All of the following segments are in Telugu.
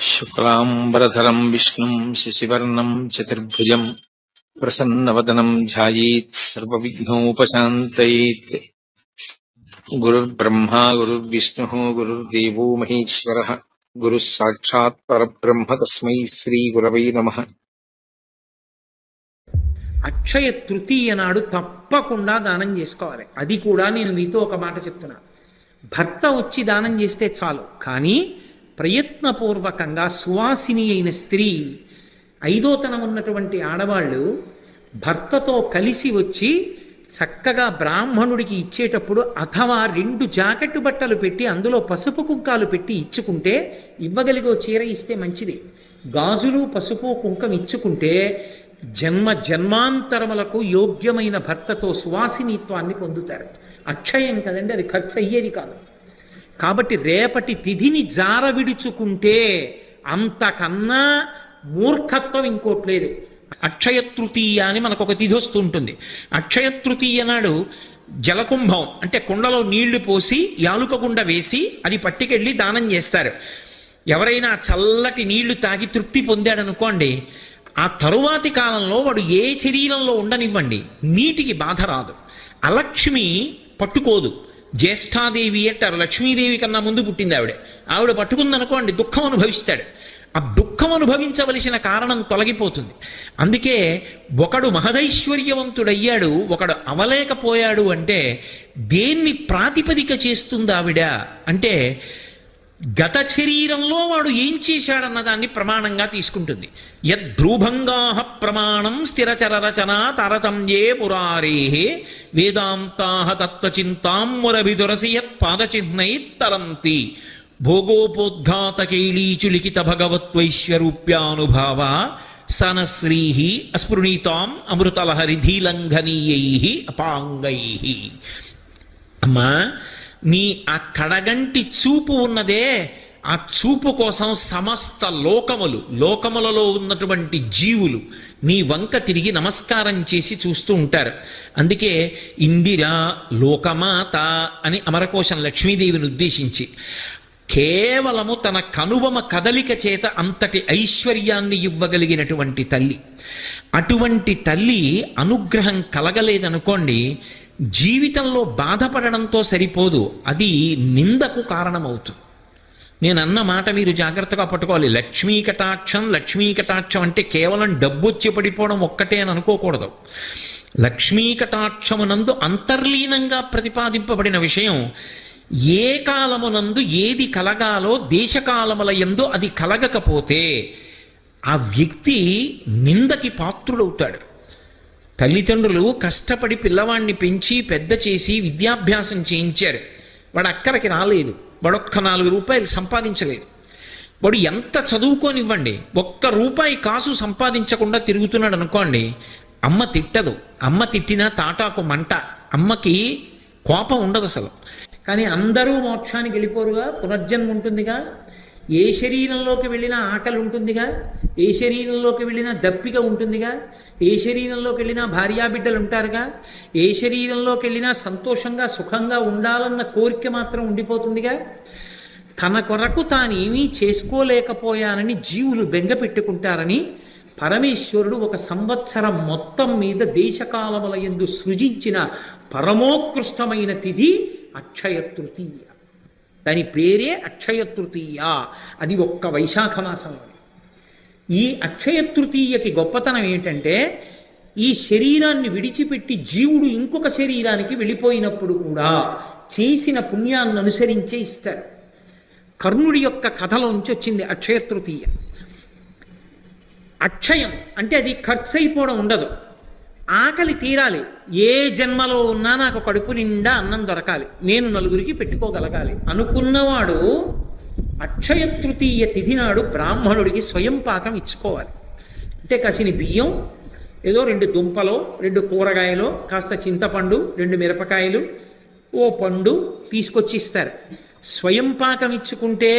శుక్లాంబరధరం విష్ణుం శశివర్ణం చతుర్భుజం ప్రసన్నవదనం ధ్యాయేత్ సర్వవిఘ్నోపశాంతయేత్. గురుర్బ్రహ్మా గురుర్విష్ణుः గురుర్దేవో మహేశ్వర. గురు సాక్షాత్ పరబ్రహ్మ తస్మై శ్రీ గురవై నమ. అక్షయ తృతీయ నాడు తప్పకుండా దానం చేసుకోవాలి. అది కూడా నేను మీతో ఒక మాట చెప్తున్నా. భర్త వచ్చి దానం చేస్తే చాలు. కానీ ప్రయత్నపూర్వకంగా సువాసిని అయిన స్త్రీ ఐదోతనం ఉన్నటువంటి ఆడవాళ్ళు భర్తతో కలిసి వచ్చి చక్కగా బ్రాహ్మణుడికి ఇచ్చేటప్పుడు అథవా రెండు జాకెట్ బట్టలు పెట్టి అందులో పసుపు కుంకాలు పెట్టి ఇచ్చుకుంటే ఇవ్వగలిగో చీర ఇస్తే మంచిది. గాజులు పసుపు కుంకం ఇచ్చుకుంటే జన్మ జన్మాంతరములకు యోగ్యమైన భర్తతో సువాసినిత్వాన్ని పొందుతారు. అక్షయం కదండి అది ఖర్చు అయ్యేది కాదు. కాబట్టి రేపటి తిథిని జార విడుచుకుంటే అంతకన్నా మూర్ఖత్వం ఇంకోటి లేదు. అక్షయ తృతీయ అని మనకు ఒక తిథి వస్తుంటుంది. అక్షయ తృతీయ నాడు జలకుంభం అంటే కుండలో నీళ్ళు పోసి యాలుక గుండ వేసి అది పట్టుకెళ్ళి దానం చేస్తారు. ఎవరైనా చల్లటి నీళ్ళు తాగి తృప్తి పొందాడనుకోండి ఆ తరువాతి కాలంలో వాడు ఏ శరీరంలో ఉండనివ్వండి నీటికి బాధ రాదు. అలక్ష్మి పట్టుకోదు. జ్యేష్ఠాదేవి అంటారు లక్ష్మీదేవి కన్నా ముందు పుట్టింది ఆవిడ. ఆవిడ పట్టుకుందనుకోండి దుఃఖం అనుభవిస్తాడు. ఆ దుఃఖం అనుభవించవలసిన కారణం తొలగిపోతుంది. అందుకే ఒకడు మహదైశ్వర్యవంతుడయ్యాడు ఒకడు అవలేకపోయాడు అంటే దేన్ని ప్రాతిపదిక చేస్తుంది ఆవిడ? అంటే గత శరీరంలో వాడు ఏం చేశాడన్న దాన్ని ప్రమాణంగా తీసుకుంటుంది. యద్భ్రూభంగాహ ప్రమాణం స్థిరచర రచన తారతమ్యే పురారే వేదాంతా తత్వచింతాం మురభిదురసి యత్ పాదచిహ్నై తరంతి. భోగోపోద్ఘాతకైళీచులిఖిత భగవత్వైశ్వరూప్యానుభావ సనశ్రీహి అస్పృణీతాం అమృతలహరిధీలంఘనీయై అపాంగై. అమ్మా నీ ఆ కడగంటి చూపు ఉన్నదే ఆ చూపు కోసం సమస్త లోకములు లోకములలో ఉన్నటువంటి జీవులు నీ వంక తిరిగి నమస్కారం చేసి చూస్తూ ఉంటారు. అందుకే ఇందిరా లోకమాత అని అమరకోశం లక్ష్మీదేవిని ఉద్దేశించి కేవలము తన కనుబొమ కదలిక చేత అంతటి ఐశ్వర్యాన్ని ఇవ్వగలిగినటువంటి తల్లి. అటువంటి తల్లి అనుగ్రహం కలగలేదనుకోండి జీవితంలో బాధపడడంతో సరిపోదు. అది నిందకు కారణమవుతుంది. నేను అన్న మాట మీరు జాగ్రత్తగా పట్టుకోవాలి. లక్ష్మీ కటాక్షం లక్ష్మీ కటాక్షం అంటే కేవలం డబ్బు వచ్చి పడిపోవడం ఒక్కటే అని అనుకోకూడదు. లక్ష్మీ కటాక్షమునందు అంతర్లీనంగా ప్రతిపాదింపబడిన విషయం ఏ కాలమునందు ఏది కలగాలో దేశకాలముల ఎందు అది కలగకపోతే ఆ వ్యక్తి నిందకి పాత్రుడవుతాడు. తల్లిదండ్రులు కష్టపడి పిల్లవాడిని పెంచి పెద్ద చేసి విద్యాభ్యాసం చేయించారు. వాడు అక్కడికి రాలేదు. వాడొక్క ఒక్క నాలుగు రూపాయలు సంపాదించలేదు. వాడు ఎంత చదువుకోనివ్వండి ఒక్క రూపాయి కాసు సంపాదించకుండా తిరుగుతున్నాడు అనుకోండి అమ్మ తిట్టదు. అమ్మ తిట్టినా తాటాకు మంట. అమ్మకి కోపం ఉండదు అసలు. కానీ అందరూ మోక్షానికి వెళ్ళిపోరుగా పునర్జన్మ ఉంటుందిగా. ఏ శరీరంలోకి వెళ్ళినా ఆకలి ఉంటుందిగా? ఏ శరీరంలోకి వెళ్ళినా దప్పిక ఉంటుందిగా? ఏ శరీరంలోకి వెళ్ళినా భార్యాబిడ్డలు ఉంటారుగా? ఏ శరీరంలోకి వెళ్ళినా సంతోషంగా సుఖంగా ఉండాలన్న కోరిక మాత్రం ఉండిపోతుందిగా? తన కొరకు తాను ఏమీ చేసుకోలేకపోయానని జీవులు బెంగ పెట్టుకుంటారని పరమేశ్వరుడు ఒక సంవత్సరం మొత్తం మీద దేశకాలముల ఎందు సృజించిన పరమోత్కృష్టమైన తిథి అక్షయ తృతీయ. దాని పేరే అక్షయ తృతీయ అది ఒక్క వైశాఖ మాసంలో ఈ అక్షయ తృతీయకి గొప్పతనం ఏంటంటే ఈ శరీరాన్ని విడిచిపెట్టి జీవుడు ఇంకొక శరీరానికి వెళ్ళిపోయినప్పుడు కూడా చేసిన పుణ్యాన్ని అనుసరించే ఇస్తారు. కర్ణుడి యొక్క కథలోంచి వచ్చింది అక్షయ తృతీయ అక్షయం అంటే అది ఖర్చు అయిపోవడం ఉండదు. ఆకలి తీరాలి. ఏ జన్మలో ఉన్నా నాకు కడుపు నిండా అన్నం దొరకాలి. నేను నలుగురికి పెట్టుకోగలగాలి. అనుకున్నవాడు అక్షయ తృతీయ తిథి నాడు బ్రాహ్మణుడికి స్వయం పాకం ఇచ్చుకోవాలి. అంటే కసిని బియ్యం ఏదో రెండు దుంపలో రెండు కూరగాయలు కాస్త చింతపండు రెండు మిరపకాయలు ఓ పండు తీసుకొచ్చి ఇస్తారు. స్వయం పాకం ఇచ్చుకుంటే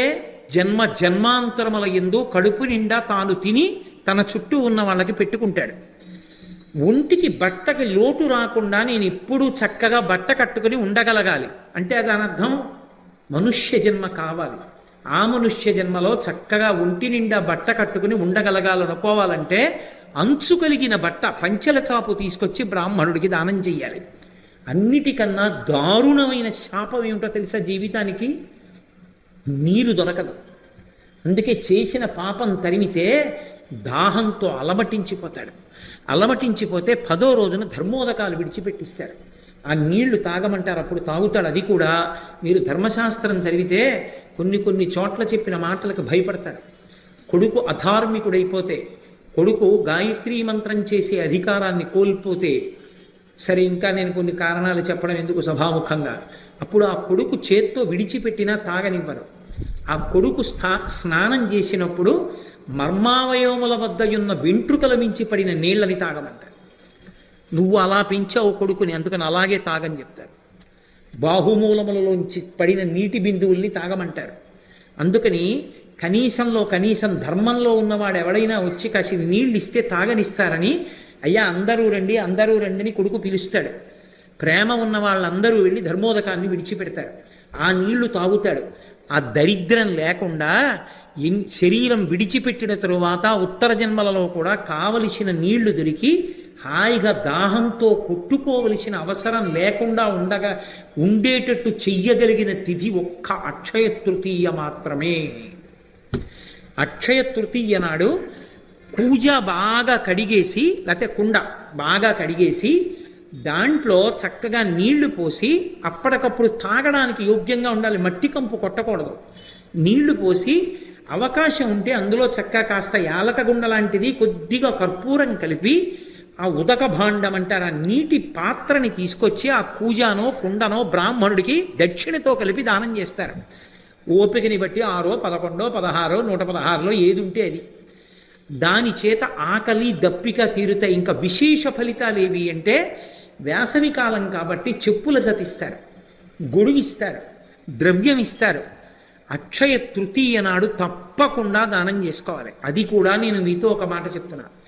జన్మ జన్మాంతరముల ఎందు కడుపు నిండా తాను తిని తన చుట్టూ ఉన్న వాళ్ళకి పెట్టుకుంటాడు. ఒంటికి బట్టకి లోటు రాకుండా నేను ఎప్పుడూ చక్కగా బట్ట కట్టుకుని ఉండగలగాలి. అంటే దాని అర్థం మనుష్య జన్మ కావాలి. ఆ మనుష్య జన్మలో చక్కగా ఒంటి నిండా బట్ట కట్టుకుని ఉండగలగాలనుకోవాలంటే అంచు కలిగిన బట్ట పంచెల చాపు తీసుకొచ్చి బ్రాహ్మణుడికి దానం చెయ్యాలి. అన్నిటికన్నా దారుణమైన శాపం ఏమిటో తెలుసా జీవితానికి? నీరు దొరకదు. అందుకే చేసిన పాపం తరిమితే దాహంతో అలమటించిపోతాడు. అలమటించిపోతే పదో రోజున ధర్మోదకాలు విడిచిపెట్టిస్తారు. ఆ నీళ్ళు తాగమంటారు అప్పుడు తాగుతాడు. అది కూడా మీరు ధర్మశాస్త్రం చదివితే కొన్ని కొన్ని చోట్ల చెప్పిన మాటలకు భయపడతారు. కొడుకు అధార్మికుడైపోతే కొడుకు గాయత్రీ మంత్రం చేసే అధికారాన్ని కోల్పోతే సరే ఇంకా నేను కొన్ని కారణాలు చెప్పడం ఎందుకు సభాముఖంగా? అప్పుడు ఆ కొడుకు చేత్తో విడిచిపెట్టినా తాగనివ్వరు. ఆ కొడుకు స్థా స్నానం చేసినప్పుడు మర్మావయవముల వద్ద ఉన్న వెంట్రుకల మించి పడిన నీళ్ళని తాగమంటారు నువ్వు అలా పెంచావు కొడుకుని అందుకని అలాగే తాగని చెప్తారు. బాహుమూలములలోంచి పడిన నీటి బిందువుల్ని తాగమంటారు. అందుకని కనీసంలో కనీసం ధర్మంలో ఉన్నవాడు ఎవడైనా వచ్చి కాసి నీళ్ళు ఇస్తే తాగనిస్తారని అయ్యా అందరూ రండి అందరూ రండి అని కొడుకు పిలుస్తాడు. ప్రేమ ఉన్న వాళ్ళందరూ వెళ్ళి ధర్మోదకాన్ని విడిచిపెడతారు. ఆ నీళ్ళు తాగుతాడు. ఆ దరిద్రం లేకుండా శరీరం విడిచిపెట్టిన తరువాత ఉత్తర జన్మలలో కూడా కావలసిన నీళ్ళు దొరికి హాయిగా దాహంతో కొట్టుకోవలసిన అవసరం లేకుండా ఉండగా ఉండేటట్టు చెయ్యగలిగిన తిథి ఒక్క అక్షయ తృతీయ మాత్రమే. అక్షయ తృతీయ నాడు పూజ బాగా కడిగేసి లేకపోతే కుండ బాగా కడిగేసి దాంట్లో చక్కగా నీళ్ళు పోసి అప్పటికప్పుడు తాగడానికి యోగ్యంగా ఉండాలి. మట్టి కంపు కొట్టకూడదు. నీళ్ళు పోసి అవకాశం ఉంటే అందులో చక్కగా కాస్త యాలక గుండ లాంటిది కొద్దిగా కర్పూరం కలిపి ఆ ఉదక భాండం అంటారు ఆ నీటి పాత్రని తీసుకొచ్చి ఆ కూజానో కుండనో బ్రాహ్మణుడికి దక్షిణతో కలిపి దానం చేస్తారు. ఓపికని బట్టి ఆరో పదకొండో పదహారో నూట పదహారులో ఏది ఉంటే అది. దాని చేత ఆకలి దప్పిక తీరుతాయి. ఇంకా విశేష ఫలితాలు ఏవి అంటే వేసవి కాలం కాబట్టి చెప్పుల జతిస్తారు గొడుగు ఇస్తారు ద్రవ్యం ఇస్తారు. అక్షయ తృతీయ నాడు తప్పకుండా దానం చేసుకోవాలి. అది కూడా నేను మీతో ఒక మాట చెప్తున్నాను